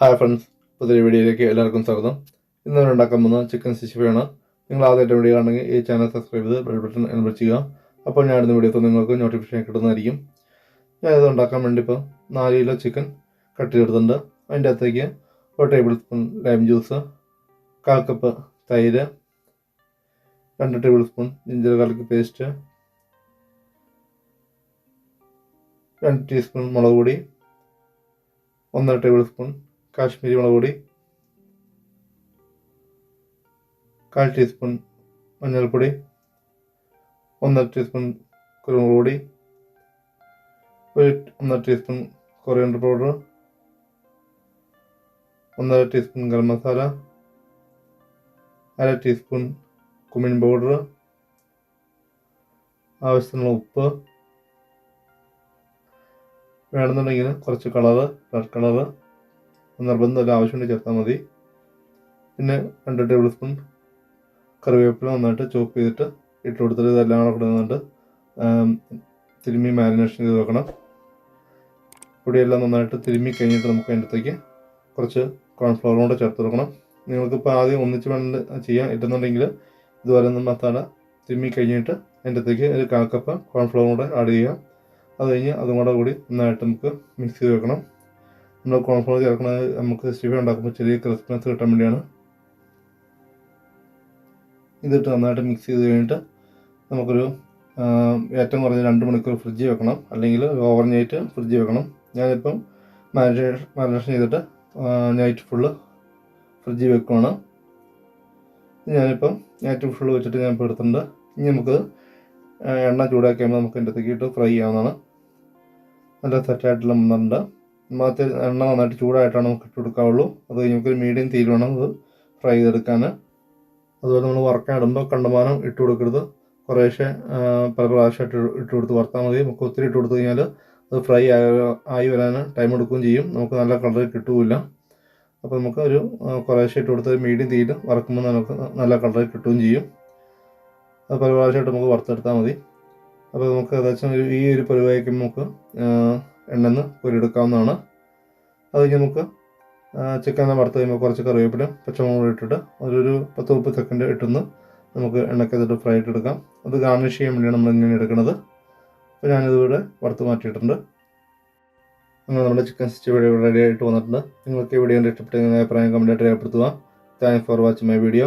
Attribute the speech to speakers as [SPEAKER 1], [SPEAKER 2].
[SPEAKER 1] Hi friends പുതിയ വീഡിയോയിലേക്ക് എല്ലാവർക്കും സ്വാഗതം. ഇന്ന് നമ്മൾ ഉണ്ടാക്കാൻ പോകുന്ന ചിക്കൻ സിക്സ്റ്റിഫൈ നിങ്ങൾ ആദ്യമായിട്ട് വീഡിയോ കാണണമെങ്കിൽ ഈ ചാനൽ സബ്സ്ക്രൈബ് ചെയ്ത് ബെൽ ബട്ടൺ എനബിൾ ചെയ്യുക. അപ്പോൾ ഞാൻ ഇടുന്ന വീഡിയോസ് നിങ്ങൾക്ക് നോട്ടിഫിക്കേഷൻ കിട്ടുന്നതായിരിക്കും. ഇത് ഉണ്ടാക്കാൻ വേണ്ടി ഇപ്പോൾ നാല് കിലോ ചിക്കൻ കട്ട് ചെയ്തെടുത്തിട്ടുണ്ട്. അതിന്റെ അകത്തേക്ക് ഒരു ടേബിൾ സ്പൂൺ ലൈം ജ്യൂസ് കാൽ കപ്പ് തൈര് രണ്ട് tablespoon ginger garlic paste രണ്ട് ടീസ്പൂൺ മുളക് പൊടി ഒന്നര ടേബിൾ സ്പൂൺ കാശ്മീരി മുളക് പൊടി കാൽ ടീസ്പൂൺ മഞ്ഞൾപ്പൊടി ഒന്നര ടീസ്പൂൺ കുരുമുളക് പൊടി ഒരു ഒന്നര ടീസ്പൂൺ കൊറിയണ്ടർ പൗഡർ ഒന്നര ടീസ്പൂൺ ഗരം മസാല അര ടീസ്പൂൺ കുമിൻ പൗഡർ ആവശ്യത്തിനുള്ള ഉപ്പ് വേണമെന്നുണ്ടെങ്കിൽ കുറച്ച് കളറ് റെഡ് കളറ് നിർബന്ധമല്ല ആവശ്യമുണ്ടെങ്കിൽ ചേർത്താൽ മതി. പിന്നെ രണ്ട് ടേബിൾ സ്പൂൺ കറിവേപ്പില നന്നായിട്ട് ചോപ്പ് ചെയ്തിട്ട് ഇട്ട് കൊടുത്തിട്ട് ഇതെല്ലാം കൂടെ കൊടുക്കുന്നുണ്ട് തിരുമ്മി മാരിനേഷൻ ചെയ്ത് വെക്കണം. പൊടിയെല്ലാം നന്നായിട്ട് തിരുമ്മി കഴിഞ്ഞിട്ട് നമുക്ക് അതിന്റെ കുറച്ച് കോൺഫ്ലവറും കൂടെ ചേർത്ത് കൊടുക്കണം. നിങ്ങൾക്കിപ്പോൾ ആദ്യം ഒന്നിച്ച് വേണ്ട ചെയ്യാം. ഇട്ടുന്നുണ്ടെങ്കിൽ ഇതുപോലെ മസാല തിരുമ്മി കഴിഞ്ഞിട്ട് അതിന്റെ അകത്തേക്ക് ഒരു കാൽ കപ്പ് കോൺഫ്ലവറും കൂടെ ആഡ് ചെയ്യുക അത് കഴിഞ്ഞ് അതും കൂടെ കൂടി നന്നായിട്ട് നമുക്ക് മിക്സ് ചെയ്ത് വെക്കണം. നമ്മൾ കോൺഫോൺ ചേർക്കുന്നത് നമുക്ക് സ്റ്റീഫ ഉണ്ടാക്കുമ്പോൾ ചെറിയ ക്രിസ്മസ് കിട്ടാൻ വേണ്ടിയാണ്. ഇതിട്ട് നന്നായിട്ട് മിക്സ് ചെയ്ത് കഴിഞ്ഞിട്ട് നമുക്കൊരു ഏറ്റവും കുറഞ്ഞ രണ്ട് മണിക്കൂർ ഫ്രിഡ്ജിൽ വെക്കണം. അല്ലെങ്കിൽ ഓവർ നൈറ്റ് ഫ്രിഡ്ജിൽ വെക്കണം. ഞാനിപ്പം മാരിനേഷൻ മാരിനേഷൻ ചെയ്തിട്ട് നൈറ്റ് ഫുള്ള് ഫ്രിഡ്ജിൽ വെക്കുവാണ്. ഞാനിപ്പം നൈറ്റ് ഫുള്ള് വെച്ചിട്ട് ഞാൻ ഇപ്പോൾ എടുത്തിട്ടുണ്ട്. ഇനി നമുക്ക് എണ്ണ ചൂടാക്കിയാൽ നമുക്ക് അതിന്റെ അകത്തേക്ക് ഇട്ട് ഫ്രൈ ചെയ്യാവുന്നതാണ്. നല്ല സെറ്റായിട്ടുള്ള വന്നിട്ടുണ്ട് ഒന്നാമത്തെ എണ്ണ നന്നായിട്ട് ചൂടായിട്ടാണ് നമുക്ക് ഇട്ട് കൊടുക്കാവുള്ളൂ. അത് കഴിഞ്ഞ് നമുക്കൊരു മീഡിയം തീയിൽ വേണം അത് ഫ്രൈ ചെയ്തെടുക്കാൻ. അതുപോലെ നമ്മൾ വറക്കാൻ ഇടുമ്പോൾ കണ്ടമാനം ഇട്ട് കൊടുക്കരുത്. കുറേശ്ശെ പല പ്രാവശ്യമായിട്ട് ഇട്ട് കൊടുത്ത് വറുത്താൽ മതി. നമുക്ക് ഒത്തിരി ഇട്ട് കൊടുത്തു കഴിഞ്ഞാൽ അത് ഫ്രൈ ആയി വരാൻ ടൈം എടുക്കുകയും ചെയ്യും. നമുക്ക് നല്ല കളർ കിട്ടുകയില്ല അപ്പോൾ നമുക്ക് ഒരു കുറേശ്ശെ ഇട്ട് കൊടുത്ത് മീഡിയം തീയിൽ വറക്കുമ്പോൾ നമുക്ക് നല്ല കളർ കിട്ടുകയും ചെയ്യും. അത് പല പ്രാവശ്യമായിട്ട് നമുക്ക് വറുത്തെടുത്താൽ മതി. അപ്പോൾ നമുക്ക് ഏകദേശം ഈ ഒരു പരിപാടിക്കും നമുക്ക് എണ്ണെന്ന് പൊരിയെടുക്കാവുന്നതാണ് അത് നമുക്ക് ചിക്കൻ വറുത്ത് കഴിയുമ്പോൾ കുറച്ച് കറിവേപ്പിലും പച്ചമുളക് ഇട്ടിട്ട് അതൊരു പത്ത് മുപ്പത് സെക്കൻഡ് ഇട്ടൊന്ന് നമുക്ക് എണ്ണക്കകത്തിട്ട് ഫ്രൈ ഇട്ടെടുക്കാം അത് ഗാർണിഷ് ചെയ്യാൻ വേണ്ടിയാണ് നമ്മൾ ഇങ്ങനെ എടുക്കുന്നത്. അപ്പോൾ ഞാനിതിവിടെ വറുത്ത് മാറ്റിയിട്ടുണ്ട്. അങ്ങനെ നമ്മുടെ ചിക്കൻ സിക്സ്റ്റി ഇവിടെ റെഡി ആയിട്ട് വന്നിട്ടുണ്ട്. നിങ്ങൾക്ക് വീഡിയോ ഇഷ്ടപ്പെട്ടെങ്കിൽ അഭിപ്രായം കമന്റായിട്ട് രേഖപ്പെടുത്തുക. Thanks for watching my video